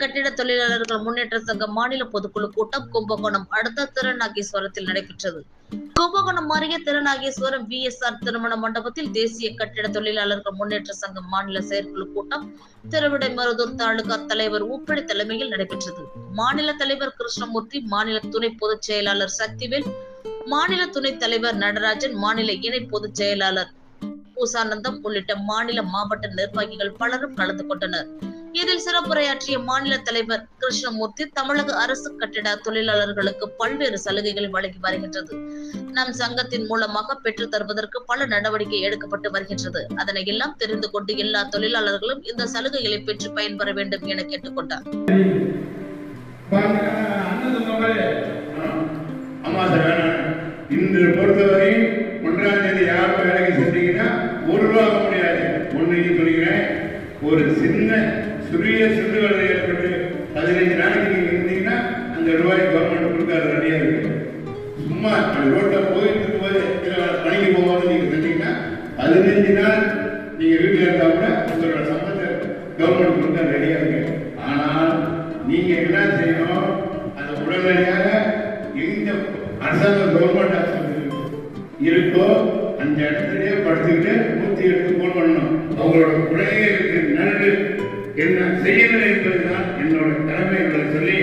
கட்டிட தொழிலாளர்கள் முன்னேற்ற சங்க மாநில பொதுக்குழு கூட்டம் கும்பகோணம். அடுத்த திருநாகேஸ்வரத்தில் நடைபெற்றது. கும்பகோணம் அருகே திருநாகேஸ்வரம் வி எஸ் ஆர் திருமண மண்டபத்தில் தேசிய கட்டிட தொழிலாளர்கள் முன்னேற்ற சங்கம் மாநில செயற்குழு கூட்டம் திருவிடைமருதூர் தாலுகா தலைவர் உப்படி தலைமையில் நடைபெற்றது. மாநில தலைவர் கிருஷ்ணமூர்த்தி மாநில துணை பொதுச் செயலாளர் சக்திவேல் மாநில துணைத் தலைவர் நடராஜன் மாநில இணை பொதுச் செயலாளர் பூசானந்தம் உள்ளிட்ட மாநில மாவட்ட நிர்வாகிகள் பலரும் கலந்து கொண்டனர். இதில் சிறப்புரையாற்றிய மாநில தலைவர் கிருஷ்ணமூர்த்தி தமிழக அரசு கட்டிட தொழிலாளர்களுக்கு பல்வேறு சலுகைகளை வழங்கி வருகின்றது. நம் சங்கத்தின் மூலமாக பெற்றுத் தருவதற்கு பல நடவடிக்கை எடுக்கப்பட்டு வருகின்றது. அதனை எல்லாம் தெரிந்து கொண்டு எல்லா தொழிலாளர்களும் இந்த சலுகைகளை பெற்று பயன்பெற வேண்டும் என கேட்டுக்கொண்டார். இன்று பொறுத்தவரை ஒன்றாம் தேதி யாரும் வேலைக்கு சென்றீங்கன்னா ஒரு ரூபா முடியாது ஒன்னு சொல்லிக்கிறேன் ஒரு சின்ன சிறிய சிறுகளை ஏற்பட்டு பதினைஞ்சு நாளைக்கு நீங்க இருந்தீங்கன்னா அந்த ரூபாய் கவர்மெண்ட் கொடுக்காது ரெடியா இருக்கு சும்மா ரோட்ல போயிட்டு இருக்கும்போது இல்ல பணிக்கு போகும்போது நீங்க செஞ்சீங்கன்னா பதினஞ்சு நாள் நீங்க வீட்டுல இருந்தா கூட உங்களோட சம்பளத்தை கவர்மெண்ட் கொடுக்க ரெடியா இருக்கு ஆனால் நீங்க என்ன செய்யணும்? அந்த உடனடியாக எந்த அரசாங்கம் கவர்மெண்ட் ஆஸ்பத்திரி இருக்கோ அந்த இடத்துலயே படுத்துக்கிட்டு நூத்தி எடுத்து போன் பண்ணணும். அவங்களோட குழந்தைகளுக்கு நன்கு என்பதுதான் என்னோட கடமை என்பதை சொல்லி